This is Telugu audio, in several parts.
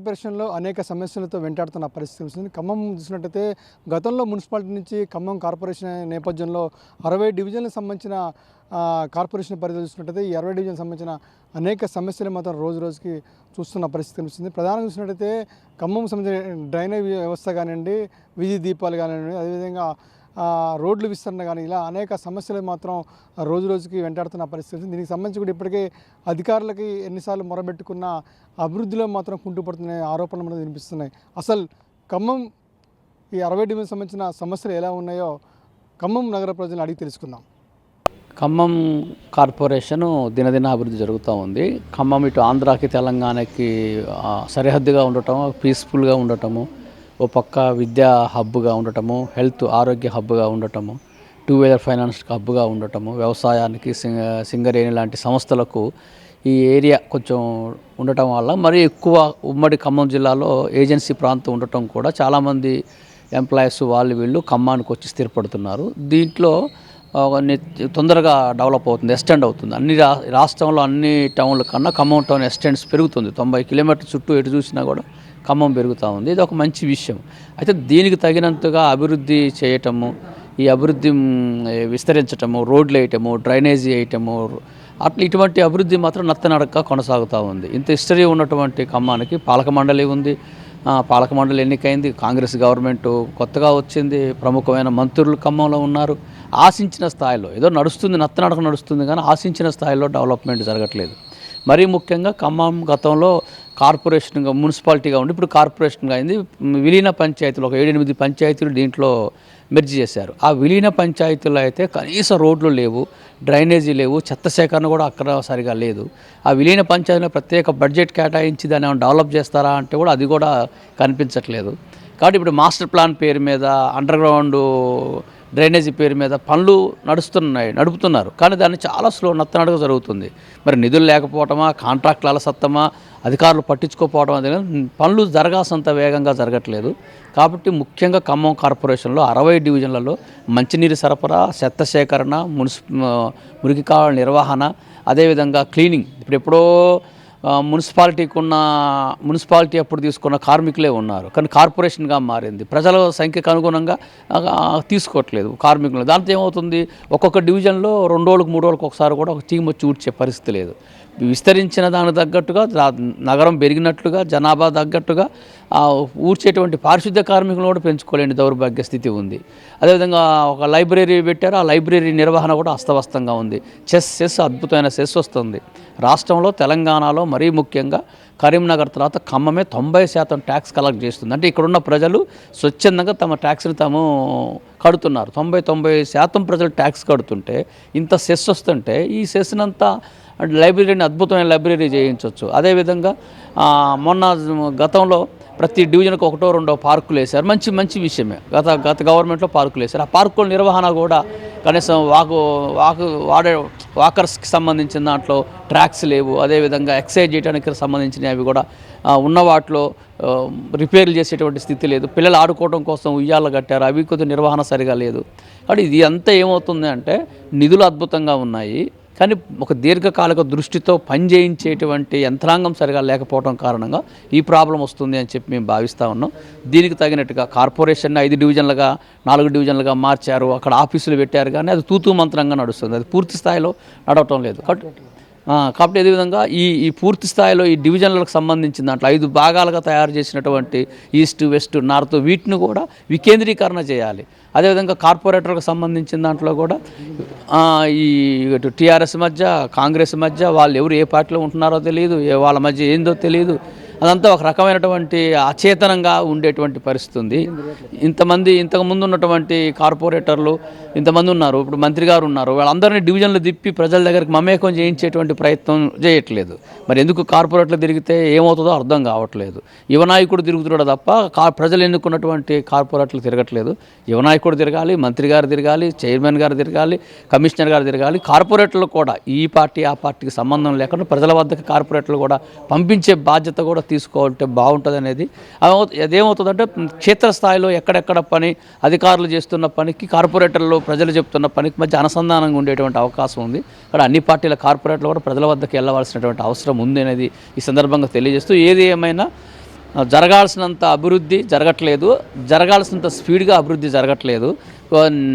కార్పొరేషన్లో అనేక సమస్యలతో వెంటాడుతున్న పరిస్థితి వస్తుంది ఖమ్మం చూసినట్టయితే గతంలో మున్సిపాలిటీ నుంచి ఖమ్మం కార్పొరేషన్ నేపథ్యంలో అరవై డివిజన్లకు సంబంధించిన కార్పొరేషన్ పరిధిలో చూసినట్టయితే ఈ అరవై డివిజన్ సంబంధించిన అనేక సమస్యలు మాత్రం రోజు రోజుకి చూస్తున్న పరిస్థితి కనిపిస్తుంది ప్రధానంగా చూసినట్టయితే ఖమ్మం సంబంధించిన డ్రైనేజ్ వ్యవస్థ కానివ్వండి విధి దీపాలు కానివ్వండి అదేవిధంగా రోడ్లు విస్తరణ కానీ ఇలా అనేక సమస్యలు మాత్రం రోజు రోజుకి వెంటాడుతున్న పరిస్థితి. దీనికి సంబంధించి కూడా ఇప్పటికే అధికారులకి ఎన్నిసార్లు మొరబెట్టుకున్న అభివృద్ధిలో మాత్రం కుంటుపడుతున్న ఆరోపణలు మనకు వినిపిస్తున్నాయి. అసలు ఖమ్మం ఈ అరవై డివిజన్ సంబంధించిన సమస్యలు ఎలా ఉన్నాయో ఖమ్మం నగర ప్రజలను అడిగి తెలుసుకుందాం. ఖమ్మం కార్పొరేషను దినదిన అభివృద్ధి జరుగుతూ ఉంది. ఖమ్మం ఇటు ఆంధ్రాకి తెలంగాణకి సరిహద్దుగా ఉండటము పీస్ఫుల్గా ఉండటము ఓ పక్క విద్యా హబ్గా ఉండటము హెల్త్ ఆరోగ్య హబ్గా ఉండటము టూ వీలర్ ఫైనాన్స్ హబ్గా ఉండటము వ్యవసాయానికి సింగ సింగరేణి లాంటి సంస్థలకు ఈ ఏరియా కొంచెం ఉండటం వల్ల మరి ఎక్కువ ఉమ్మడి ఖమ్మం జిల్లాలో ఏజెన్సీ ప్రాంతం ఉండటం కూడా చాలామంది ఎంప్లాయీస్ వాళ్ళు వీళ్ళు ఖమ్మానికి వచ్చి స్థిరపడుతున్నారు. దీంట్లో తొందరగా డెవలప్ అవుతుంది ఎక్స్టెండ్ అవుతుంది. అన్ని రా రాష్ట్రంలో అన్ని టౌన్ల కన్నా ఖమ్మం టౌన్ ఎక్స్టెండ్స్ పెరుగుతుంది. తొంభై కిలోమీటర్ చుట్టూ ఎటు చూసినా కూడా ఖమ్మం పెరుగుతూ ఉంది. ఇది ఒక మంచి విషయం. అయితే దీనికి తగినంతగా అభివృద్ధి చేయటము ఈ అభివృద్ధి విస్తరించటము రోడ్లు వేయటము డ్రైనేజీ వేయటము అట్లా ఇటువంటి అభివృద్ధి మాత్రం నత్తనడక కొనసాగుతూ ఉంది. ఇంత హిస్టరీ ఉన్నటువంటి ఖమ్మానికి పాలక మండలి ఉంది. పాలక మండలి ఎన్నికైంది. కాంగ్రెస్ గవర్నమెంట్ కొత్తగా వచ్చింది. ప్రముఖమైన మంత్రులు ఖమ్మంలో ఉన్నారు. ఆశించిన స్థాయిలో ఏదో నడుస్తుంది నత్తనడక నడుస్తుంది కానీ ఆశించిన స్థాయిలో డెవలప్మెంట్ జరగట్లేదు. మరీ ముఖ్యంగా ఖమ్మం గతంలో కార్పొరేషన్గా మున్సిపాలిటీగా ఉండి ఇప్పుడు కార్పొరేషన్గా అయింది. విలీన పంచాయతీలు ఒక ఏడెనిమిది పంచాయతీలు దీంట్లో మెర్జీ చేశారు. ఆ విలీన పంచాయతీలో అయితే కనీస రోడ్లు లేవు డ్రైనేజీ లేవు చెత్త సేకరణ కూడా అక్కడ సరిగా లేదు. ఆ విలీన పంచాయతీలో ప్రత్యేక బడ్జెట్ కేటాయించి దాన్ని ఏమైనా డెవలప్ చేస్తారా అంటే కూడా అది కూడా కనిపించట్లేదు. కాబట్టి ఇప్పుడు మాస్టర్ ప్లాన్ పేరు మీద అండర్ గ్రౌండ్ డ్రైనేజీ పేరు మీద పనులు నడుస్తున్నాయి నడుపుతున్నారు. కానీ దాన్ని చాలా స్లో నత్తనడక జరుగుతుంది. మరి నిధులు లేకపోవటమా కాంట్రాక్టుల అలసత్తమా అధికారులు పట్టించుకోకపోవడం అనేది పనులు జరగాల్సినంత వేగంగా జరగట్లేదు. కాబట్టి ముఖ్యంగా ఖమ్మం కార్పొరేషన్లో అరవై డివిజన్లలో మంచినీరు సరఫరా చెత్త సేకరణ మున్సి మురికి కాలువల నిర్వహణ అదేవిధంగా క్లీనింగ్. ఇప్పుడు ఎప్పుడో మున్సిపాలిటీకి ఉన్న మున్సిపాలిటీ అప్పుడు తీసుకున్న కార్మికులే ఉన్నారు. కానీ కార్పొరేషన్గా మారింది. ప్రజల సంఖ్యకు అనుగుణంగా తీసుకోవట్లేదు కార్మికులు దాంతో ఏమవుతుంది? ఒక్కొక్క డివిజన్లో రెండు రోజులకు మూడు రోజులకు ఒకసారి కూడా ఒక టీం వచ్చి ఊడ్చే పరిస్థితి లేదు. విస్తరించిన దానికి తగ్గట్టుగా నగరం పెరిగినట్లుగా జనాభా తగ్గట్టుగా ఊర్చేటువంటి ఊడ్చేటువంటి పారిశుద్ధ్య కార్మికులను కూడా పెంచుకోలేని దౌర్భాగ్య స్థితి ఉంది. అదేవిధంగా ఒక లైబ్రరీ పెట్టారు. ఆ లైబ్రరీ నిర్వహణ కూడా అస్తవ్యస్తంగా ఉంది. చెస్ చెస్ అద్భుతమైన చెస్ వస్తుంది. రాష్ట్రంలో తెలంగాణలో మరీ ముఖ్యంగా కరీంనగర్ తర్వాత ఖమ్మమే తొంభై శాతం ట్యాక్స్ కలెక్ట్ చేస్తుంది. అంటే ఇక్కడున్న ప్రజలు స్వచ్ఛందంగా తమ ట్యాక్స్ని తాము కడుతున్నారు. తొంభై తొంభై శాతం ప్రజలు ట్యాక్స్ కడుతుంటే ఇంత సెస్ వస్తుంటే ఈ సెస్నంతా లైబ్రరీని అద్భుతమైన లైబ్రరీ చేయించవచ్చు అదేవిధంగా మొన్న గతంలో ప్రతి డివిజన్కి ఒకటో రెండో పార్కులు వేశారు. మంచి మంచి విషయమే. గత గత గవర్నమెంట్లో పార్కులు వేశారు. ఆ పార్కుల నిర్వహణ కూడా కనీసం వాకు వాకు వాడే వాకర్స్కి సంబంధించిన దాంట్లో ట్రాక్స్ లేవు. అదేవిధంగా ఎక్సైజ్ చేయడానికి సంబంధించినవి అవి కూడా ఉన్న వాటిలో రిపేర్లు చేసేటువంటి స్థితి లేదు. పిల్లలు ఆడుకోవడం కోసం ఉయ్యాలు కట్టారు. అవి కొద్దిగా నిర్వహణ సరిగా లేదు. కాబట్టి ఇది అంతా ఏమవుతుంది అంటే నిధులు అద్భుతంగా ఉన్నాయి. కానీ ఒక దీర్ఘకాలిక దృష్టితో పనిచేయించేటువంటి యంత్రాంగం సరిగా లేకపోవడం కారణంగా ఈ ప్రాబ్లం వస్తుంది అని చెప్పి మేము భావిస్తూ ఉన్నాం. దీనికి తగినట్టుగా కార్పొరేషన్ ఐదు డివిజన్లుగా నాలుగు డివిజన్లుగా మార్చారు. అక్కడ ఆఫీసులు పెట్టారు కానీ అది తూతూ మంత్రంగా నడుస్తుంది. అది పూర్తి స్థాయిలో నడవటం లేదు. కాబట్టి కాబట్టి అదేవిధంగా ఈ ఈ పూర్తి స్థాయిలో ఈ డివిజన్లకు సంబంధించిన దాంట్లో ఐదు భాగాలుగా తయారు చేసినటువంటి ఈస్ట్ వెస్ట్ నార్త్ వీటిని కూడా వికేంద్రీకరణ చేయాలి. అదేవిధంగా కార్పొరేటర్కి సంబంధించిన దాంట్లో కూడా ఈ టీఆర్ఎస్ మధ్య కాంగ్రెస్ మధ్య వాళ్ళు ఎవరు ఏ పార్టీలో ఉంటున్నారో తెలియదు వాళ్ళ మధ్య ఏందో తెలియదు అదంతా ఒక రకమైనటువంటి అచేతనంగా ఉండేటువంటి పరిస్థితి ఉంది ఇంతమంది ఇంతకుముందు ఉన్నటువంటి కార్పొరేటర్లు ఇంతమంది ఉన్నారు ఇప్పుడు మంత్రి గారు ఉన్నారు వాళ్ళందరినీ డివిజన్లు తిప్పి ప్రజల దగ్గరికి మమేకం చేయించేటువంటి ప్రయత్నం చేయట్లేదు. మరి ఎందుకు కార్పొరేట్లు తిరిగితే ఏమవుతుందో అర్థం కావట్లేదు. యువనాయకుడు తిరుగుతున్నాడు తప్ప కా ప్రజలు ఎన్నుకున్నటువంటి కార్పొరేట్లు తిరగట్లేదు. యువనాయకుడు తిరగాలి మంత్రి గారు తిరగాలి చైర్మన్ గారు తిరగాలి కమిషనర్ గారు తిరగాలి కార్పొరేటర్లు కూడా ఈ పార్టీ ఆ పార్టీకి సంబంధం లేకుండా ప్రజల వద్దకు కార్పొరేటర్లు కూడా పంపించే బాధ్యత కూడా తీసుకోవాలంటే బాగుంటుంది అనేది. అదేమవుతుందంటే క్షేత్రస్థాయిలో ఎక్కడెక్కడ పని అధికారులు చేస్తున్న పనికి కార్పొరేటర్లు ప్రజలు చెప్తున్న పనికి మధ్య అనుసంధానంగా ఉండేటువంటి అవకాశం ఉంది. ఇక్కడ అన్ని పార్టీల కార్పొరేటర్లు కూడా ప్రజల వద్దకు వెళ్ళవలసినటువంటి అవసరం ఉంది అనేది ఈ సందర్భంగా తెలియజేస్తూ ఏది ఏమైనా జరగాల్సినంత అభివృద్ధి జరగట్లేదు. జరగాల్సినంత స్పీడ్గా అభివృద్ధి జరగట్లేదు.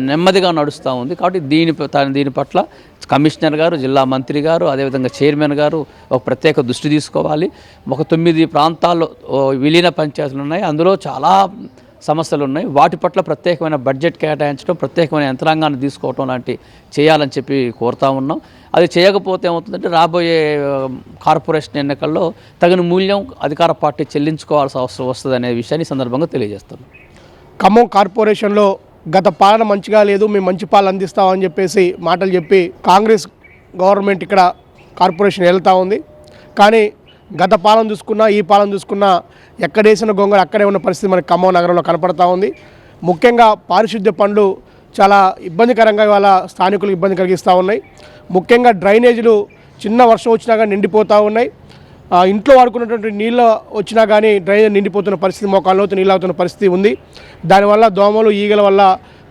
నెమ్మదిగా నడుస్తూ ఉంది. కాబట్టి దీని దీని పట్ల కమిషనర్ గారు జిల్లా మంత్రి గారు అదేవిధంగా చైర్మన్ గారు ఒక ప్రత్యేక దృష్టి తీసుకోవాలి. ఒక తొమ్మిది ప్రాంతాల్లో విలీన పంచాయతీలు ఉన్నాయి. అందులో చాలా సమస్యలు ఉన్నాయి. వాటి పట్ల ప్రత్యేకమైన బడ్జెట్ కేటాయించడం ప్రత్యేకమైన యంత్రాంగాన్ని తీసుకోవటం లాంటి చేయాలని చెప్పి కోరుతా ఉన్నాం. అది చేయకపోతే ఏమవుతుందంటే రాబోయే కార్పొరేషన్ ఎన్నికల్లో తగిన మూల్యం అధికార పార్టీ చెల్లించుకోవాల్సిన అవసరం వస్తుంది అనే విషయాన్ని సందర్భంగా తెలియజేస్తాను ఖమ్మం కార్పొరేషన్లో గత పాలన మంచిగా లేదు మేము మంచి పాలన అందిస్తామని చెప్పేసి మాటలు చెప్పి కాంగ్రెస్ గవర్నమెంట్ ఇక్కడ కార్పొరేషన్ వెళ్తూ ఉంది. కానీ గత పాలన చూసుకున్నా ఈ పాలన చూసుకున్నా ఎక్కడేసిన గొంగళ అక్కడే ఉన్న పరిస్థితి మనకి ఖమ్మం నగరంలో కనపడతా ఉంది. ముఖ్యంగా పారిశుద్ధ్య పనులు చాలా ఇబ్బందికరంగా ఇవాళ స్థానికులకు ఇబ్బంది కలిగిస్తూ ఉన్నాయి. ముఖ్యంగా డ్రైనేజీలు చిన్న వర్షం వచ్చినా కానీ నిండిపోతూ ఉన్నాయి. ఇంట్లో వాడుకున్నటువంటి నీళ్ళు వచ్చినా కానీ డ్రైనేజ్ నిండిపోతున్న పరిస్థితి మోకాళ్ళలోతు నీళ్ళు అవుతున్న పరిస్థితి ఉంది. దానివల్ల దోమలు ఈగల వల్ల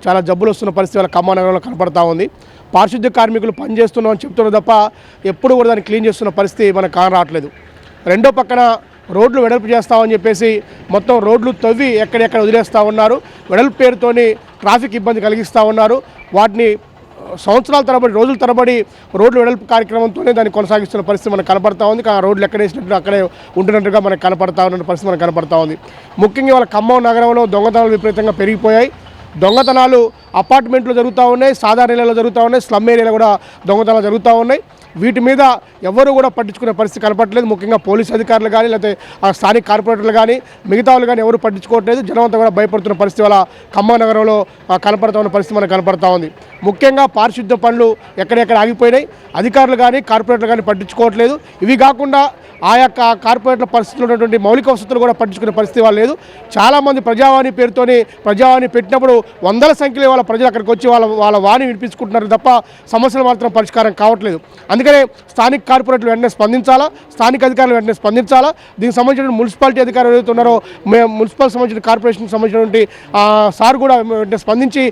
చాలా జబ్బులు వస్తున్న పరిస్థితి వల్ల ఖమ్మం నగరంలో కనపడతా ఉంది. పారిశుద్ధ్య కార్మికులు పని అని చెప్తున్నారు తప్ప ఎప్పుడు కూడా దాన్ని క్లీన్ చేస్తున్న పరిస్థితి మనకు కానరావట్లేదు రెండో పక్కన రోడ్లు వెడల్పు చేస్తామని చెప్పేసి మొత్తం రోడ్లు తవ్వి ఎక్కడెక్కడ వదిలేస్తూ ఉన్నారు. వెడల్పు పేరుతోని ట్రాఫిక్ ఇబ్బంది కలిగిస్తూ ఉన్నారు. వాటిని సంవత్సరాల తరబడి రోజుల తరబడి రోడ్లు వెడల్పు కార్యక్రమంతోనే దాన్ని కొనసాగిస్తున్న పరిస్థితి మనకు కనపడతా ఉంది. ఆ రోడ్లు ఎక్కడ వేసినట్టు అక్కడే ఉంటున్నట్టుగా మనకు కనపడతా ఉన్న పరిస్థితి మనకు కనపడతా ఉంది. ముఖ్యంగా వాళ్ళ ఖమ్మం నగరంలో దొంగతనాలు విపరీతంగా పెరిగిపోయాయి. దొంగతనాలు అపార్ట్మెంట్లు జరుగుతూ ఉన్నాయి సాధారణ ఏరియాలో జరుగుతూ ఉన్నాయి స్లమ్ ఏరియాలో కూడా దొంగతనాలు జరుగుతూ ఉన్నాయి. వీటి మీద ఎవరు కూడా పట్టించుకునే పరిస్థితి కనపడట్లేదు ముఖ్యంగా పోలీస్ అధికారులు కానీ లేకపోతే స్థానిక కార్పొరేటర్లు కానీ మిగతా వాళ్ళు కానీ ఎవరు పట్టించుకోవట్లేదు. జనవంతా కూడా భయపడుతున్న పరిస్థితి వల్ల ఖమ్మం నగరంలో కనపడతా ఉన్న పరిస్థితి మనకు కనపడతా ఉంది. ముఖ్యంగా పారిశుద్ధ్య పనులు ఎక్కడెక్కడ ఆగిపోయినాయి. అధికారులు కానీ కార్పొరేటర్లు కానీ పట్టించుకోవట్లేదు. ఇవి కాకుండా ఆ యొక్క కార్పొరేట్ల పరిస్థితులు ఉన్నటువంటి మౌలిక వసతులు కూడా పట్టించుకునే పరిస్థితి వాళ్ళు లేదు. చాలామంది ప్రజావాణి పేరుతోని ప్రజావాణి పెట్టినప్పుడు వందల సంఖ్యలో వాళ్ళ ప్రజలు అక్కడికి వచ్చి వాళ్ళ వాళ్ళ వాణి వినిపించుకుంటున్నారు తప్ప సమస్యలు మాత్రం పరిష్కారం కావట్లేదు. అందుకనే స్థానిక కార్పొరేట్లు వెంటనే స్పందించాలా? స్థానిక అధికారులు వెంటనే స్పందించాలా? దీనికి సంబంధించిన మున్సిపాలిటీ అధికారులు ఏదైతే ఉన్నారో మేము మున్సిపల్ సంబంధించిన కార్పొరేషన్కి సంబంధించినటువంటి సార్ కూడా వెంటనే స్పందించి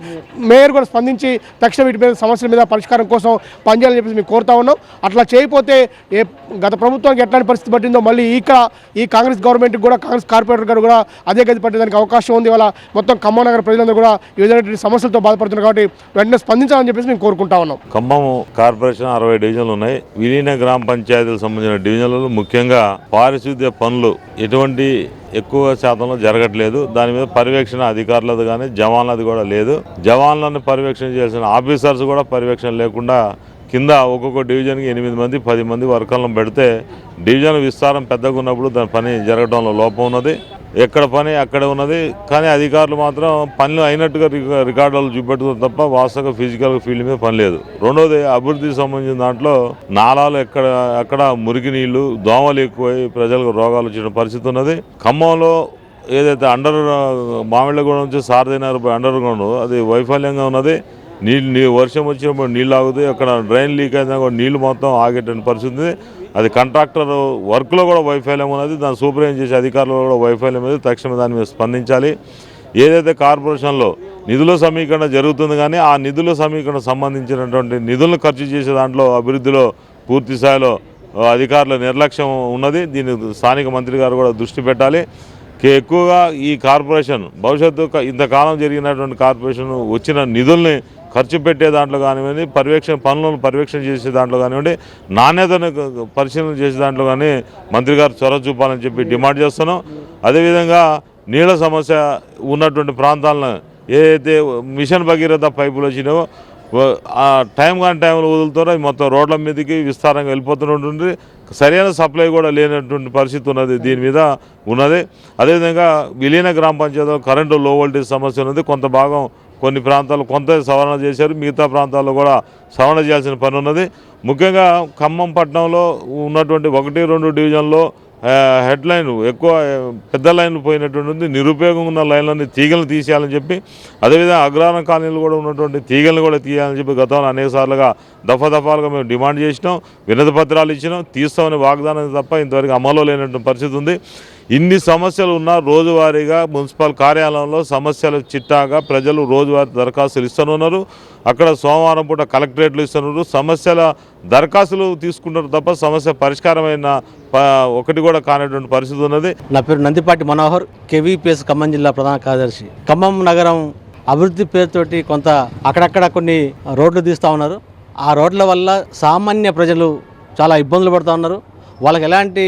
మేయర్ కూడా స్పందించి తక్షణ వీటి మీద సమస్యల మీద పరిష్కారం కోసం పనిచేయాలని చెప్పేసి మేము కోరుతా ఉన్నాం. అట్లా చేయకపోతే ఏ గత ప్రభుత్వానికి ఎట్లాంటి పరిస్థితి పట్టిందో మళ్ళీ ఇక్కడ ఈ కాంగ్రెస్ గవర్నమెంట్కి కూడా కాంగ్రెస్ కార్పొరేటర్ గారు కూడా అదే గది పట్టేదానికి అవకాశం ఉంది. వాళ్ళ మొత్తం ఖమ్మం నగర ప్రజలందరూ కూడా ఏదైనా విధమైనటువంటి సమస్యలతో బాధపడుతున్నారు కాబట్టి వెంటనే స్పందించాలని చెప్పేసి మేము కోరుకుంటా ఉన్నాం. ఖమ్మం కార్పొరేషన్ అరవై డివిజన్లు ఉన్నాయి. విలీన గ్రామ పంచాయతీలకు సంబంధించిన డివిజన్లలో ముఖ్యంగా పారిశుద్ధ్య పనులు ఎటువంటి ఎక్కువ శాతంలో జరగట్లేదు. దాని మీద పర్యవేక్షణ అధికారులది కానీ జవాన్లది కూడా లేదు. జవాన్లను పర్యవేక్షణ చేసిన ఆఫీసర్స్ కూడా పర్యవేక్షణ లేకుండా కింద ఒక్కొక్క డివిజన్కి ఎనిమిది మంది పది మంది వర్కర్లను పెడితే డివిజన్ విస్తారం పెద్దగా ఉన్నప్పుడు దాని పని జరగడంలో లోపం ఉన్నది. ఎక్కడ పని అక్కడే ఉన్నది. కానీ అధికారులు మాత్రం పనులు అయినట్టుగా రికార్డులు చూపెడుతుంది తప్ప వాస్తవంగా ఫిజికల్ ఫీల్డ్ మీద పని లేదు. రెండోది అభివృద్ధికి సంబంధించిన దాంట్లో నాలాలు ఎక్కడ అక్కడ మురికి నీళ్ళు దోమలు ఎక్కువై ప్రజలకు రోగాలు వచ్చిన పరిస్థితి ఉన్నది. ఖమ్మంలో ఏదైతే అండర్ మామిళ్ళగూడ నుంచి సారథినగర్ అండర్ గ్రౌండ్ అది వైఫల్యంగా ఉన్నది. నీళ్ళు నీ వర్షం వచ్చినప్పుడు నీళ్ళు ఆగుతాయి అక్కడ డ్రైన్ లీక్ అయినా కూడా నీళ్ళు మొత్తం ఆగేటువంటి పరిస్థితి అది కాంట్రాక్టర్ వర్క్లో కూడా వైఫల్యం ఉన్నది. దాన్ని సూపర్వైజ్ చేసే అధికారులు కూడా వైఫల్యం ఉంది తక్షణ దాని మీద స్పందించాలి. ఏదైతే కార్పొరేషన్లో నిధుల సమీకరణ జరుగుతుంది కానీ ఆ నిధుల సమీకరణ సంబంధించినటువంటి నిధులను ఖర్చు చేసే దాంట్లో అభివృద్ధిలో పూర్తి స్థాయిలో అధికారుల నిర్లక్ష్యం ఉన్నది. దీన్ని స్థానిక మంత్రి గారు కూడా దృష్టి పెట్టాలి. ఎక్కువగా ఈ కార్పొరేషన్ భవిష్యత్తు ఇంతకాలం జరిగినటువంటి కార్పొరేషన్ వచ్చిన నిధుల్ని ఖర్చు పెట్టే దాంట్లో కానివ్వండి పర్యవేక్షణ పనులను పర్యవేక్షణ చేసే దాంట్లో కానివ్వండి నాణ్యతను పరిశీలన చేసే దాంట్లో కానీ మంత్రి గారు చొరవ చూపాలని చెప్పి డిమాండ్ చేస్తున్నాం. అదేవిధంగా నీళ్ళ సమస్య ఉన్నటువంటి ప్రాంతాలను ఏదైతే మిషన్ భగీరథ పైపులు వచ్చినాయో ఆ టైం కాని టైంలో వదులుతారో మొత్తం రోడ్ల మీదకి విస్తారంగా వెళ్ళిపోతుంటుంది సరైన సప్లై కూడా లేనటువంటి పరిస్థితి ఉన్నది దీని మీద ఉన్నది. అదేవిధంగా విలీన గ్రామ పంచాయతీలో కరెంటు లో వోల్టేజ్ సమస్య ఉన్నది కొంత భాగం కొన్ని ప్రాంతాలు కొంత సవరణ చేశారు మిగతా ప్రాంతాల్లో కూడా సవరణ చేయాల్సిన పని ఉన్నది. ముఖ్యంగా ఖమ్మం పట్టణంలో ఉన్నటువంటి ఒకటి రెండు డివిజన్లో హెడ్ లైన్ ఎక్కువ పెద్ద లైన్ పోయినటువంటి ఉంది. నిరుపయోగం ఉన్న లైన్లన్నీ తీగలను తీసేయాలని చెప్పి అదేవిధంగా అగ్రహారం కాలనీలు కూడా ఉన్నటువంటి తీగలను కూడా తీయాలని చెప్పి గతంలో అనేక సార్లుగా దఫా దఫాలుగా మేము డిమాండ్ చేసినాం. వినతి పత్రాలు ఇచ్చినాం. తీస్తామని వాగ్దానం తప్ప ఇంతవరకు అమలు లేనటువంటి పరిస్థితి ఉంది. ఇన్ని సమస్యలు ఉన్నా రోజువారీగా మున్సిపల్ కార్యాలయంలో సమస్యలు చిట్టాగా ప్రజలు రోజువారీ దరఖాస్తులు ఇస్తున్నారు అక్కడ సోమవారం పూట కలెక్టరేట్లు ఇస్తున్నారు సమస్యల దరఖాస్తులు తీసుకుంటారు తప్ప సమస్య పరిష్కారమైన ఒకటి కూడా కానటువంటి పరిస్థితి ఉన్నది. నా పేరు నందిపాటి మనోహర్ కేవీపీఎస్ ఖమ్మం జిల్లా ప్రధాన కార్యదర్శి. ఖమ్మం నగరం అభివృద్ధి పేరుతోటి కొంత అక్కడక్కడ కొన్ని రోడ్లు తీస్తూ ఉన్నారు. ఆ రోడ్ల వల్ల సామాన్య ప్రజలు చాలా ఇబ్బందులు పడుతూ ఉన్నారు. వాళ్ళకి ఎలాంటి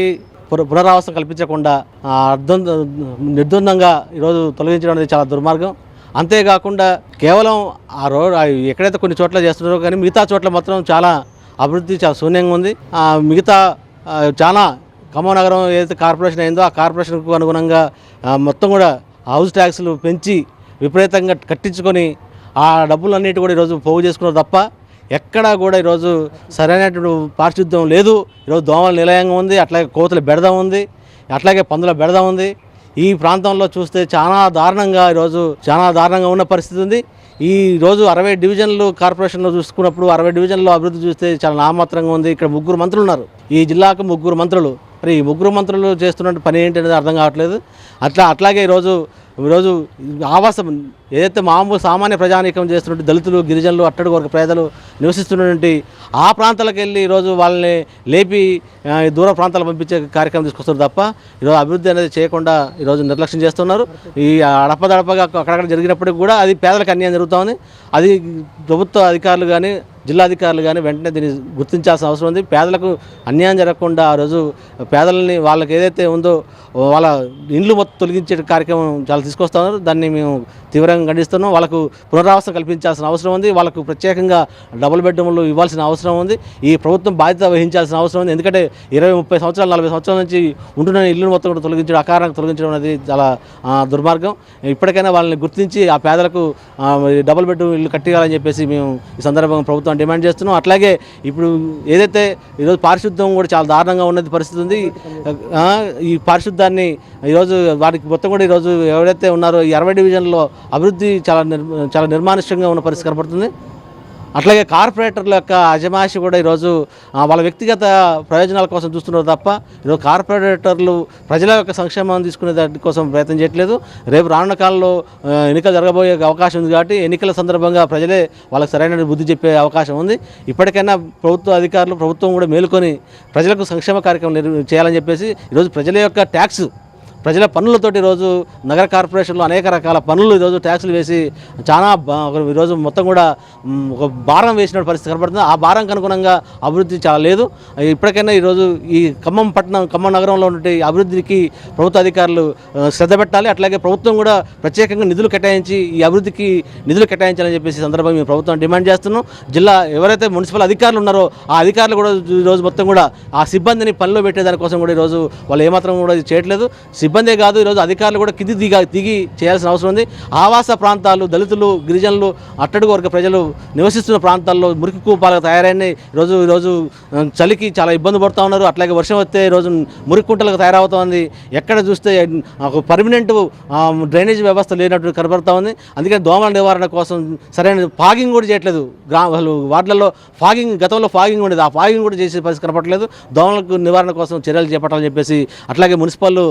పునరావాసం కల్పించకుండా అర్ధం నిర్ద్వందంగా ఈరోజు తొలగించడం అనేది చాలా దుర్మార్గం. అంతేకాకుండా కేవలం ఆ రోడ్ ఎక్కడైతే కొన్ని చోట్ల చేస్తున్నారో కానీ మిగతా చోట్ల మాత్రం చాలా అభివృద్ధి చాలా శూన్యంగా ఉంది. మిగతా చాలా ఖమ్మం నగరం ఏదైతే కార్పొరేషన్ అయిందో ఆ కార్పొరేషన్కు అనుగుణంగా మొత్తం కూడా హౌస్ ట్యాక్స్లు పెంచి విపరీతంగా కట్టించుకొని ఆ డబ్బులన్నిటి కూడా ఈరోజు పోగు చేసుకున్నారు తప్ప ఎక్కడా కూడా ఈరోజు సరైనటువంటి పారిశుద్ధ్యం లేదు. ఈరోజు దోమల నిలయంగా ఉంది అట్లాగే కోతుల బెడద ఉంది అట్లాగే పందుల బెడద ఉంది. ఈ ప్రాంతంలో చూస్తే చాలా దారుణంగా ఈరోజు చాలా దారుణంగా ఉన్న పరిస్థితి ఉంది. ఈ రోజు అరవై డివిజన్లు కార్పొరేషన్లో చూసుకున్నప్పుడు అరవై డివిజన్లో అభివృద్ధి చూస్తే చాలా నామాత్రంగా ఉంది. ఇక్కడ ముగ్గురు మంత్రులు ఉన్నారు. ఈ జిల్లాకు ముగ్గురు మంత్రులు. మరి ఈ ముగ్గురు మంత్రులు చేస్తున్న పని ఏంటి అనేది అర్థం కావట్లేదు. అట్లా అట్లాగే ఈరోజు ఈరోజు ఆవాసం ఏదైతే మామూలు సామాన్య ప్రజానీకం చేస్తున్నటువంటి దళితులు గిరిజనులు అట్టడు వర్గ పేదలు నివసిస్తున్నటువంటి ఆ ప్రాంతాలకు వెళ్ళి ఈరోజు వాళ్ళని లేపి దూర ప్రాంతాలకు పంపించే కార్యక్రమం తీసుకొస్తారు తప్ప ఈరోజు అభివృద్ధి అనేది చేయకుండా ఈరోజు నిర్లక్ష్యం చేస్తున్నారు. ఈ అడపదడపగా అక్కడక్కడ జరిగినప్పటికి కూడా అది పేదలకు అన్యాయం జరుగుతూ ఉంది. అది ప్రభుత్వ అధికారులు కానీ జిల్లాధికారులు కానీ వెంటనే దీన్ని గుర్తించాల్సిన అవసరం ఉంది. పేదలకు అన్యాయం జరగకుండా ఆ రోజు పేదలని వాళ్ళకి ఏదైతే ఉందో వాళ్ళ ఇండ్లు మొత్తం తొలగించే కార్యక్రమం చాలా తీసుకొస్తా ఉన్నారు. దాన్ని మేము తీవ్రంగా ఖండిస్తున్నాం. వాళ్ళకు పునరావాసం కల్పించాల్సిన అవసరం ఉంది. వాళ్ళకు ప్రత్యేకంగా డబుల్ బెడ్రూమ్లు ఇవ్వాల్సిన అవసరం ఉంది. ఈ ప్రభుత్వం బాధ్యత వహించాల్సిన అవసరం ఉంది. ఎందుకంటే ఇరవై ముప్పై సంవత్సరాలు నలభై సంవత్సరాల నుంచి ఉంటున్న ఇల్లు మొత్తం కూడా తొలగించడం అకారణంగా తొలగించడం అనేది చాలా దుర్మార్గం. ఇప్పటికైనా వాళ్ళని గుర్తించి ఆ పేదలకు డబుల్ బెడ్రూమ్ ఇల్లు కట్టియాలని చెప్పేసి మేము ఈ సందర్భంగా ప్రభుత్వం డిమాండ్ చేస్తున్నాం. అట్లాగే ఇప్పుడు ఏదైతే ఈరోజు పారిశుద్ధ్యం కూడా చాలా దారుణంగా ఉన్నది పరిస్థితి ఉంది. ఈ పారిశుద్ధాన్ని ఈరోజు వాటికి మొత్తం కూడా ఈరోజు ఎవరైతే ఉన్నారో ఈ అరవై డివిజన్లో అభివృద్ధి చాలా నిర్ చాలా నిర్మానుష్యంగా ఉన్న పరిస్థితి కనపడుతుంది. అట్లాగే కార్పొరేటర్ల యొక్క అజమాయిషి కూడా ఈరోజు వాళ్ళ వ్యక్తిగత ప్రయోజనాల కోసం చూస్తున్నారు తప్ప ఈరోజు కార్పొరేటర్లు ప్రజల యొక్క సంక్షేమం తీసుకునే దాని కోసం ప్రయత్నం చేయట్లేదు. రేపు రానున్న కాలంలో ఎన్నికలు జరగబోయే అవకాశం ఉంది కాబట్టి ఎన్నికల సందర్భంగా ప్రజలే వాళ్ళకి సరైన బుద్ధి చెప్పే అవకాశం ఉంది. ఇప్పటికైనా ప్రభుత్వ అధికారులు ప్రభుత్వం కూడా మేలుకొని ప్రజలకు సంక్షేమ కార్యక్రమం చేయాలని చెప్పేసి ఈరోజు ప్రజల యొక్క ట్యాక్స్ ప్రజల పనులతోటి ఈరోజు నగర కార్పొరేషన్లో అనేక రకాల పనులు ఈరోజు ట్యాక్సులు వేసి చాలా ఈరోజు మొత్తం కూడా ఒక భారం వేసిన పరిస్థితి కనబడుతుంది. ఆ భారంకి అనుగుణంగా అభివృద్ధి చాలా లేదు. ఇప్పటికైనా ఈరోజు ఈ ఖమ్మం పట్టణం ఖమ్మం నగరంలో ఉన్నటువంటి అభివృద్ధికి ప్రభుత్వ అధికారులు శ్రద్ధ పెట్టాలి. అట్లాగే ప్రభుత్వం కూడా ప్రత్యేకంగా నిధులు కేటాయించి ఈ అభివృద్ధికి నిధులు కేటాయించాలని చెప్పేసి సందర్భంగా మేము ప్రభుత్వం డిమాండ్ చేస్తున్నాం. జిల్లా ఎవరైతే మున్సిపల్ అధికారులు ఉన్నారో ఆ అధికారులు కూడా ఈరోజు మొత్తం కూడా ఆ సిబ్బందిని పనిలో పెట్టేదానికోసం కూడా ఈరోజు వాళ్ళు ఏమాత్రం కూడా ఇది చేయట్లేదు. సిబ్బంది ఇబ్బందే కాదు. ఈరోజు అధికారులు కూడా కింది దిగా దిగి చేయాల్సిన అవసరం ఉంది. ఆవాస ప్రాంతాలు దళితులు గిరిజనులు అట్టడుగు వర్గ ప్రజలు నివసిస్తున్న ప్రాంతాల్లో మురికి కూపాలకు తయారైనాయి. ఈరోజు ఈరోజు చలికి చాలా ఇబ్బంది పడుతూ ఉన్నారు. అట్లాగే వర్షం వస్తే ఈరోజు మురికి కుంటలకు తయారవుతోంది. ఎక్కడ చూస్తే ఒక పర్మనెంట్ డ్రైనేజ్ వ్యవస్థ లేనట్టు కనబడుతూ ఉంది. అందుకని దోమల నివారణ కోసం సరైన ఫాగింగ్ కూడా చేయట్లేదు. గ్రా వాళ్ళు వార్డులలో ఫాగింగ్ గతంలో ఫాగింగ్ ఉండేది. ఆ ఫాగింగ్ కూడా చేసే పరిస్థితి కనపడలేదు దోమలకు నివారణ కోసం చర్యలు చేపట్టాలని చెప్పేసి అట్లాగే మున్సిపల్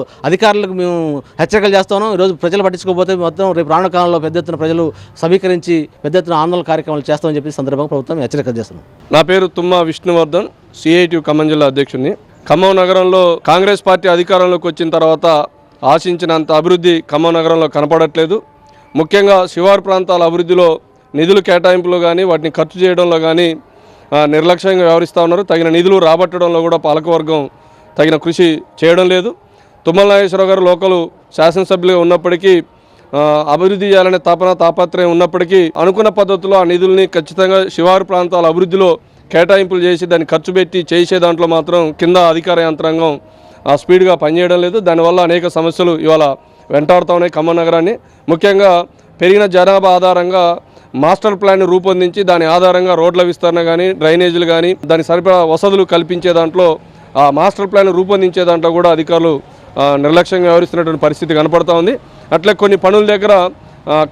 అధికారులకు మేము హెచ్చరికలు చేస్తాను ఈరోజు ప్రజలు పట్టించుకోకపోతే మొత్తం రేపు రానున్న కాలంలో పెద్ద ఎత్తున ప్రజలు సమీకరించి పెద్ద ఎత్తున ఆందోళన కార్యక్రమాలు చేస్తామని చెప్పి సందర్భంగా ప్రభుత్వం హెచ్చరికలు చేస్తున్నాం. నా పేరు తుమ్మా విష్ణువర్ధన్ సిఐటి ఖమ్మం జిల్లా అధ్యక్షుడిని. ఖమ్మం నగరంలో కాంగ్రెస్ పార్టీ అధికారంలోకి వచ్చిన తర్వాత ఆశించినంత అభివృద్ధి ఖమ్మం నగరంలో కనపడట్లేదు. ముఖ్యంగా శివారు ప్రాంతాల అభివృద్ధిలో నిధులు కేటాయింపులో కానీ వాటిని ఖర్చు చేయడంలో కానీ నిర్లక్ష్యంగా వ్యవహరిస్తూ ఉన్నారు. తగిన నిధులు రాబట్టడంలో కూడా పాలకవర్గం తగిన కృషి చేయడం లేదు. తుమ్మల నాగేశ్వరరావు గారు లోకలు శాసనసభ్యులుగా ఉన్నప్పటికీ అభివృద్ధి చేయాలనే తాపన తాపత్రయం ఉన్నప్పటికీ అనుకున్న పద్ధతిలో ఆ నిధుల్ని ఖచ్చితంగా శివారు ప్రాంతాల అభివృద్ధిలో కేటాయింపులు చేసి దాన్ని ఖర్చు పెట్టి చేసే దాంట్లో మాత్రం కింద అధికార యంత్రాంగం ఆ స్పీడ్గా పనిచేయడం లేదు. దానివల్ల అనేక సమస్యలు ఇవాళ వెంటాడుతూ ఉన్నాయి ఖమ్మం నగరాన్ని. ముఖ్యంగా పెరిగిన జనాభా ఆధారంగా మాస్టర్ ప్లాన్ రూపొందించి దాని ఆధారంగా రోడ్ల విస్తరణ కానీ డ్రైనేజీలు కానీ దాని సరిపడా వసతులు కల్పించే దాంట్లో ఆ మాస్టర్ ప్లాన్ రూపొందించే దాంట్లో కూడా అధికారులు నిర్లక్ష్యంగా వ్యవహరిస్తున్నటువంటి పరిస్థితి కనపడుతూ ఉంది. అట్లే కొన్ని పనుల దగ్గర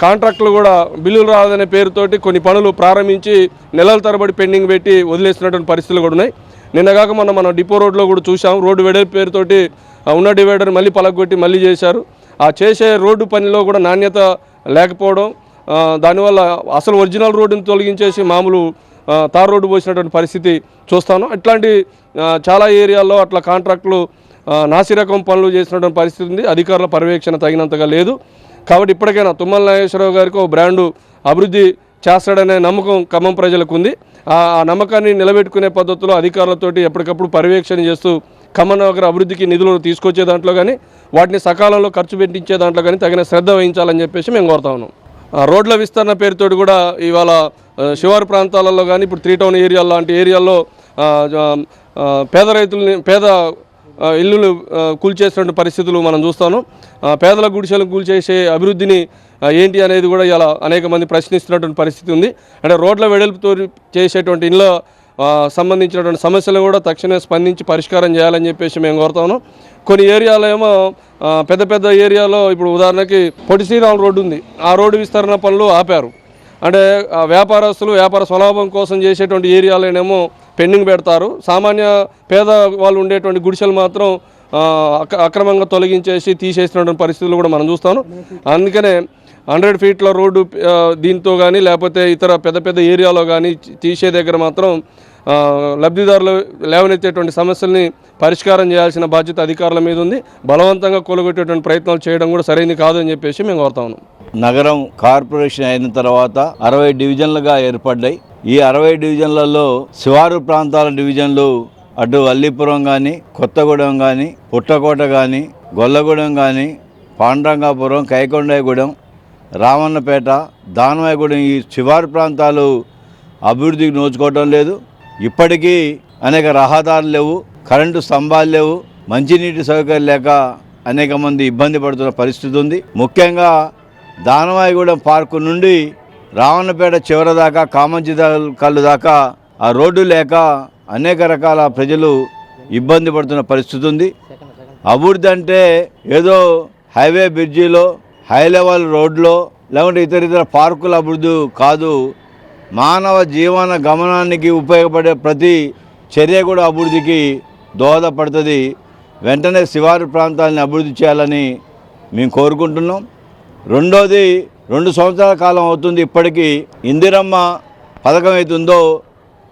కాంట్రాక్టులు కూడా బిల్లులు రాదనే పేరుతోటి కొన్ని పనులు ప్రారంభించి నెలల తరబడి పెండింగ్ పెట్టి వదిలేస్తున్నటువంటి పరిస్థితులు కూడా ఉన్నాయి. నిన్నగాక మొన్న మనం డిపో రోడ్లో కూడా చూసాం రోడ్డు వెడల్పు పేరుతోటి ఉన్న డివైడర్ మళ్ళీ పలగొట్టి మళ్ళీ చేశారు. ఆ చేసే రోడ్డు పనిలో కూడా నాణ్యత లేకపోవడం దానివల్ల అసలు ఒరిజినల్ రోడ్డుని తొలగించేసి మామూలు తార్ రోడ్డు పోసినటువంటి పరిస్థితి చూస్తాను. ఇట్లాంటి చాలా ఏరియాల్లో అట్లా కాంట్రాక్టులు నాసిరకం పనులు చేసినటువంటి పరిస్థితి ఉంది. అధికారుల పర్యవేక్షణ తగినంతగా లేదు. కాబట్టి ఇప్పటికైనా తుమ్మల నాగేశ్వరరావు గారికి ఒక బ్రాండు అభివృద్ధి చేస్తాడనే నమ్మకం ఖమ్మం ప్రజలకు ఉంది. ఆ నమ్మకాన్ని నిలబెట్టుకునే పద్ధతిలో అధికారులతోటి ఎప్పటికప్పుడు పర్యవేక్షణ చేస్తూ ఖమ్మం నగర అభివృద్ధికి నిధులు తీసుకొచ్చే దాంట్లో కానీ వాటిని సకాలంలో ఖర్చు పెట్టించే దాంట్లో కానీ తగిన శ్రద్ధ వహించాలని చెప్పేసి మేము కోరుతా ఉన్నాం. ఆ, రోడ్ల విస్తరణ పేరుతోటి కూడా ఇవాళ శివారు ప్రాంతాలలో కానీ ఇప్పుడు త్రీ టౌన్ ఏరియా లాంటి ఏరియాల్లో పేద రైతుల్ని పేద ఇల్లులు కూల్చేసినటువంటి పరిస్థితులు మనం చూస్తాను. పేదల గుడిసెలు కూల్చేసే అభివృద్ధిని ఏంటి అనేది కూడా ఇలా అనేక మంది ప్రశ్నిస్తున్నటువంటి పరిస్థితి ఉంది. అంటే రోడ్ల వెడల్పుతో చేసేటువంటి ఇళ్ళ సంబంధించినటువంటి సమస్యలు కూడా తక్షణమే స్పందించి పరిష్కారం చేయాలని చెప్పేసి మేము కోరుతాను. కొన్ని ఏరియాలో ఏమో పెద్ద పెద్ద ఏరియాలో ఇప్పుడు ఉదాహరణకి పొట్టి శ్రీరామ్ రోడ్డు ఉంది. ఆ రోడ్డు విస్తరణ పనులు ఆపారు. అంటే వ్యాపారస్తులు వ్యాపార స్వలాభం కోసం చేసేటువంటి ఏరియాలోనేమో పెండింగ్ పెడతారు. సామాన్య పేద వాళ్ళు ఉండేటువంటి గుడిసెలు మాత్రం అక- అక్రమంగా తొలగించేసి తీసేసినటువంటి పరిస్థితులు కూడా మనం చూస్తాను. అందుకనే హండ్రెడ్ ఫీట్ల రోడ్డు దీంతో కానీ లేకపోతే ఇతర పెద్ద పెద్ద ఏరియాలో కానీ తీసే దగ్గర మాత్రం లబ్ధిదారులు లేవనెత్తేటువంటి సమస్యల్ని పరిష్కారం చేయాల్సిన బాధ్యత అధికారుల మీద ఉంది. బలవంతంగా కూలగొట్టేటువంటి ప్రయత్నాలు చేయడం కూడా సరైనది కాదని చెప్పేసి మేము కోరుతా ఉన్నాం. నగరం కార్పొరేషన్ అయిన తర్వాత అరవై డివిజన్లుగా ఏర్పడ్డాయి. ఈ అరవై డివిజన్లలో శివారు ప్రాంతాల డివిజన్లు అటు అల్లిపురం కానీ కొత్తగూడెం కానీ పుట్టకోట కానీ గొల్లగూడెం కానీ పాండ్రంగాపురం కైకొండగూడెం రామన్నపేట దానవాయగూడెం ఈ శివారు ప్రాంతాలు అభివృద్ధికి నోచుకోవటం లేదు. ఇప్పటికీ అనేక రహదారులు లేవు కరెంటు స్తంభాలు లేవు మంచినీటి సౌకర్యం లేక అనేక మంది ఇబ్బంది పడుతున్న పరిస్థితి ఉంది. ముఖ్యంగా దానవాయిగూడెం పార్కు నుండి రావణపేట చివర దాకా కామంచి కళ్ళు దాకా ఆ రోడ్డు లేక అనేక రకాల ప్రజలు ఇబ్బంది పడుతున్న పరిస్థితి ఉంది. అభివృద్ధి అంటే ఏదో హైవే బ్రిడ్జిలో హై లెవెల్ రోడ్లో లేకుంటే ఇతర ఇతర పార్కుల అభివృద్ధి కాదు. మానవ జీవన గమనానికి ఉపయోగపడే ప్రతి చర్య కూడా అభివృద్ధికి దోహదపడుతుంది. వెంటనే శివారు ప్రాంతాలని అభివృద్ధి చేయాలని మేము కోరుకుంటున్నాం. రెండోది రెండు సంవత్సరాల కాలం అవుతుంది ఇప్పటికీ. ఇందిరమ్మ పథకం అవుతుందో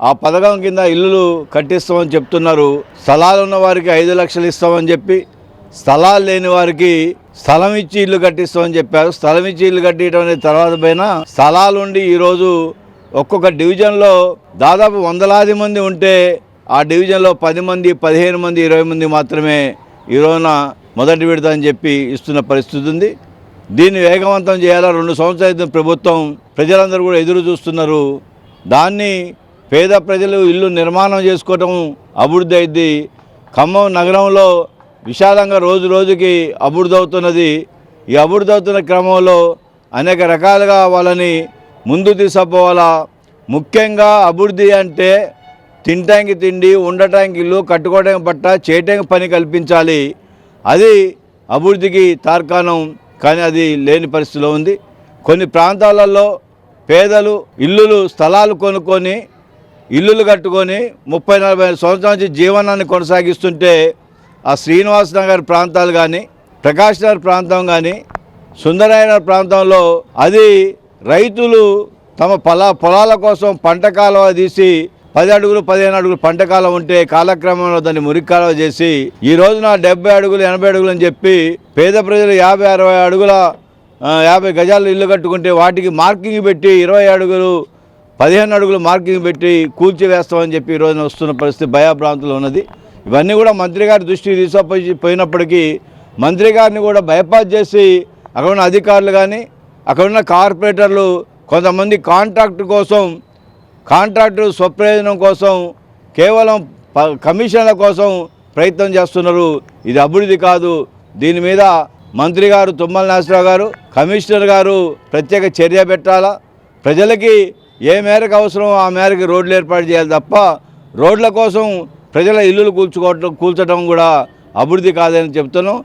ఆ పథకం కింద ఇల్లులు కట్టిస్తామని చెప్తున్నారు. స్థలాలు ఉన్న వారికి ఐదు లక్షలు ఇస్తామని చెప్పి స్థలాలు లేని వారికి స్థలం ఇచ్చి ఇల్లు కట్టిస్తామని చెప్పారు. స్థలం ఇచ్చి ఇల్లు కట్టియడం అనేది తర్వాత పైన స్థలాలు ఉండి ఈరోజు ఒక్కొక్క డివిజన్లో దాదాపు వందలాది మంది ఉంటే ఆ డివిజన్లో పది మంది పదిహేను మంది ఇరవై మంది మాత్రమే ఈ రోజున మొదటి విడత అని చెప్పి ఇస్తున్న పరిస్థితి ఉంది. దీన్ని వేగవంతం చేయాలా? రెండు సంవత్సరాల ప్రభుత్వం. ప్రజలందరూ కూడా ఎదురు చూస్తున్నారు. దాన్ని పేద ప్రజలు ఇల్లు నిర్మాణం చేసుకోవటం అభివృద్ధి అయింది. ఖమ్మం నగరంలో విశాలంగా రోజు రోజుకి అభివృద్ధి అవుతున్నది. ఈ అభివృద్ధి అవుతున్న క్రమంలో అనేక రకాలుగా వాళ్ళని ముందు తీసుకుపోవాలా? ముఖ్యంగా అభివృద్ధి అంటే తినటానికి తిండి ఉండటానికి ఇల్లు కట్టుకోవడానికి పట్ట చేయటానికి పని కల్పించాలి. అది అభివృద్ధికి తార్కాణం. కానీ అది లేని పరిస్థితిలో ఉంది. కొన్ని ప్రాంతాలలో పేదలు ఇల్లులు స్థలాలు కొనుక్కొని ఇల్లులు కట్టుకొని ముప్పై నలభై సంవత్సరాల నుంచి జీవనాన్ని కొనసాగిస్తుంటే ఆ శ్రీనివాస్ నగర్ ప్రాంతాలు కానీ ప్రకాష్ నగర్ ప్రాంతం కానీ సుందరాయన ప్రాంతంలో అది రైతులు తమ పొలా పొలాల కోసం పంట కాలువ తీసి పది అడుగులు పదిహేను అడుగులు పంట కాలం ఉంటే కాలక్రమంలో దాన్ని మురికి కాలువ చేసి ఈ రోజున డెబ్బై అడుగులు ఎనభై అడుగులు అని చెప్పి పేద ప్రజలు యాభై అరవై అడుగుల యాభై గజాలు ఇల్లు కట్టుకుంటే వాటికి మార్కింగ్ పెట్టి ఇరవై అడుగులు పదిహేను అడుగులు మార్కింగ్ పెట్టి కూల్చివేస్తామని చెప్పి ఈ రోజున వస్తున్న పరిస్థితి భయభ్రాంతులు ఉన్నది. ఇవన్నీ కూడా మంత్రి గారి దృష్టికి తీసుకుపోయి పోయినప్పటికీ మంత్రి గారిని కూడా బైపాస్ చేసి అక్కడ ఉన్న అధికారులు కానీ అక్కడ ఉన్న కార్పొరేటర్లు కొంతమంది కాంట్రాక్ట్ కోసం కాంట్రాక్టు స్వప్రయోజనం కోసం కేవలం ప- కమిషన్ల కోసం ప్రయత్నం చేస్తున్నారు. ఇది అభివృద్ధి కాదు. దీని మీద మంత్రి గారు తుమ్మల నాసరావు గారు కమిషనర్ గారు ప్రత్యేక చర్య పెట్టాలా? ప్రజలకి ఏ మేరకు అవసరం ఆ మేరకు రోడ్లు ఏర్పాటు చేయాలి తప్ప రోడ్ల కోసం ప్రజల ఇల్లులు కూల్చుకోవటం కూల్చడం కూడా అభివృద్ధి కాదని చెప్తున్నాం.